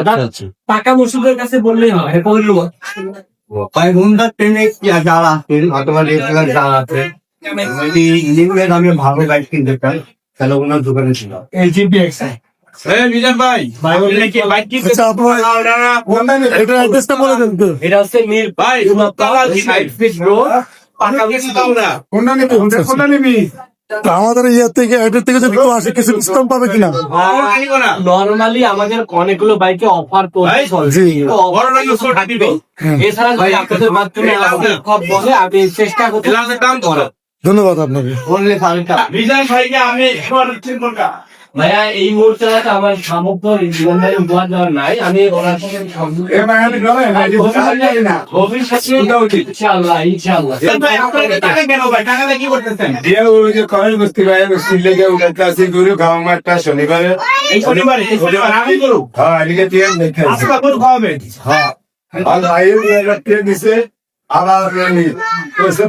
আচ্ছা আচ্ছা। টাকা মুর্শিদের কাছে বললেই হয় করল ভাই ঘণ্টা ট্রেনে যার আছে অথবা রেস্টুরেন্ট যার আছে। আমি ভালো বাইক কিনতে চাই তাহলে ওনার দোকানে ছিল। এই জিপিএক্স মিজান ভাই বাইক কি বাইক কি আচ্ছা আপনার এটা অ্যাড্রেসটা বলে দেন তো। এটা হচ্ছে মির ভাই পাকা নিবি? নিবি? আমাদের ইয়ে থেকে এটার থেকে যদি কেউ আসে কিছু ডিসকাউন্ট পাবে কিনা? নর্মালি আমাদের অনেকগুলো বাইকে অফার চলছে। দিবে এছাড়া যদি আপনাদের মাধ্যমে বলে আমি চেষ্টা করতে ধন্যবাদ আপনাকে। ভাইকে আমি একবার চিনব না। ভাইয়া এই মুহূর্তে আমার সামর্থ্য জীবনদারি উপহার দেওয়ার নাই। আমি ওনার সঙ্গে ইনশাআল্লাহ ইনশাআল্লাহ। শনিবারে। শনিবারে আমি করব হ্যাঁ এদিকে দেখে হ্যাঁ। আর ভাইয়ের দুই দিছে। আবার কইছে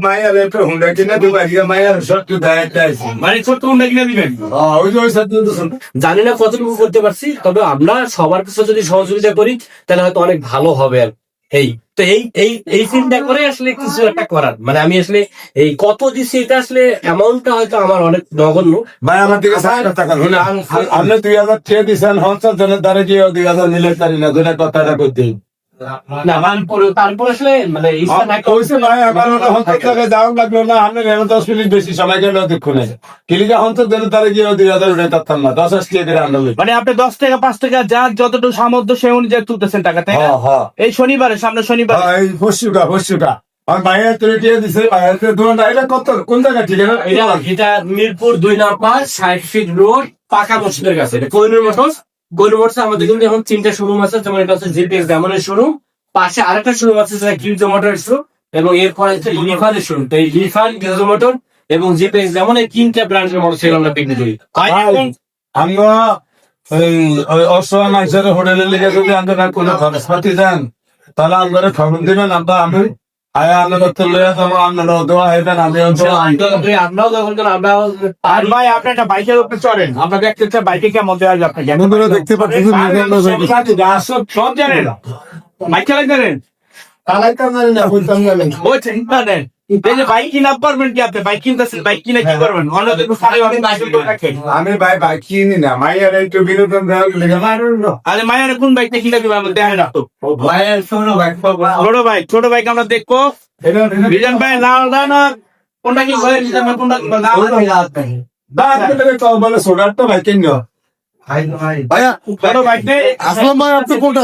একটা হুন্ডা কিনে মাইয়ার সত্তর দায়িত্ব আছে মানে ছোট্ট উন্ডা কিনে দিবেন হ্যাঁ ওই যে ওই সত্তর জানি না কতটুকু করতে পারছি তবে আমরা সবার কাছে যদি সহযোগিতা করি তাহলে হয়তো অনেক ভালো হবে আর এই। তো এই এই এই চিন্তা করে আসলে কিছু একটা করার। মানে আমি আসলে এই কত দিচ্ছি এটা আসলে অ্যামাউন্টটা হয়তো আমার অনেক নগণ্য। ভাই আমার দিকে ষাট টাকা আপনি দুই হাজার টাকা দিছেন হনসার জনের দ্বারা গিয়ে দুই হাজার নিলে তারি না দুটা কথাটা করতে না তারপরে আসলে মানে কইছে ভাই আমার ওটা হনসার টাকা যাওয়া লাগল না আপনি এমন দশ মিনিট বেশি সময় গেল দেখুনে কিলিকা হনসার জনের দ্বারা গিয়ে দুই হাজার উঠে তারতাম না দশ আশি টাকা আনলো মানে আপনি দশ টাকা পাঁচ টাকা যার যতটুকু সামর্থ্য সেই অনুযায়ী তুলতেছেন টাকা তাই না? হ্যাঁ হ্যাঁ। এই শনিবারে সামনে শনিবার। হ্যাঁ, এই আর মায়ের তুলে দিছে মায়ের এটা কত কোন জায়গা ঠিক এটা মিরপুর দুই নাম্বার ষাট ফিট রোড পাকা মসজিদের কাছে এটা কৈনুর মোটরস কৈনুর মোটরস আমাদের কিন্তু এখন তিনটা শোরুম আছে যেমন এটা হচ্ছে জিপিএক্স যেমনের শোরুম পাশে আরেকটা শোরুম আছে যেটা কিউজো শোরুম এবং এরপরে হচ্ছে লিফানের শোরুম তো এই লিফান কিউজো মোটর এবং জিপিএক্স যেমন এই তিনটা ব্র্যান্ডের মোটরসাইকেল আমরা বিক্রি করি। আমরা ওই অসহায় মানুষের হোটেলে লিখে যদি আমরা কোনো খরচপাতি দেন তাহলে আমরা দিবেন আমরা আমি আয়া আমরা তো লইয়া যাব আপনারা দোয়া হইবেন আমি আমরাও যখন যখন আমরা আর ভাই আপনি একটা বাইকের উপরে চড়েন। আপনাকে বাইকে কেমন দেওয়া যায় আপনাকে। বন্ধুরা দেখতে পাচ্ছেন সব জানেন বাইক চালাই জানেন চালাইতাম জানি না বুঝতাম জানি ওই চিন্তা নেন এই যে বাইক কিনা পারবেন কি আপনি? বাইক কিনতেছেন বাইক কিনে কি করবেন? অন্যদের সাড়ে অনেক বাইক রাখেন আমি ভাই বাইক কিনি না মাইয়ার একটু বিনোদন দেওয়া লিখে মারুন না আরে মায়ের কোন বাইকটা কিনে দিবে আমাদের দেখে রাখতো ভাইয়ের শোনো বাইক ছোট বাইক ছোট বাইক আমরা দেখব। ভাই না কি বলে ভাই ভাই। কোনটা?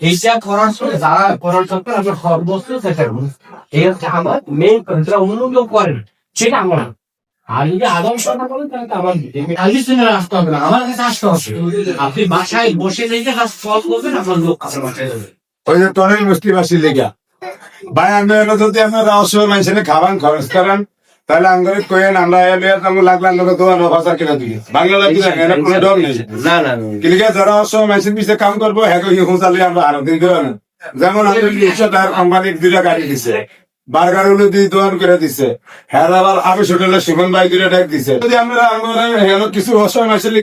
এইটা করার সময় যারা করার সত্ত্বেও আমরা সর্বোচ্চ চেষ্টা এই হচ্ছে আমার মেইন যেটা অন্য করেন সেটা আমার আর যদি আদম কথা বলেন, তাহলে আমার খালি শুনে আসতে হবে না, আমার কাছে আসতে হবে। আপনি বাসায় বসে রেখে কাজ করবেন, আপনার লোক কাছে বাসায় যাবে। ওই যে তনেল মুস্তিবাসী লেগা। ভাই আমরা যদি খাবার খরচ করেন তাহলে আঙ্গুরে কইেন আমরা এলে আমি লাগলে আঙ্গুরে দোকান ভাষা কিনা দিই বাংলা লাগি না এর কোনো ডর নেই। না না কিলিকা যারা অবশ্য মেশিন পিছে কাম করব হ্যাঁ কি হুঁচালে আমরা আরও দিন করে না যেমন আমাদের দুশো টাকার কোম্পানির দুইটা গাড়ি দিছে। বার্গার হলো দুই দোকান করে দিছে। হ্যাঁ আবার আরও ছোট হলে সুমন ভাই দুইটা ট্যাগ দিছে। যদি আমরা আঙ্গুরে হেন কিছু অসহায় মানুষের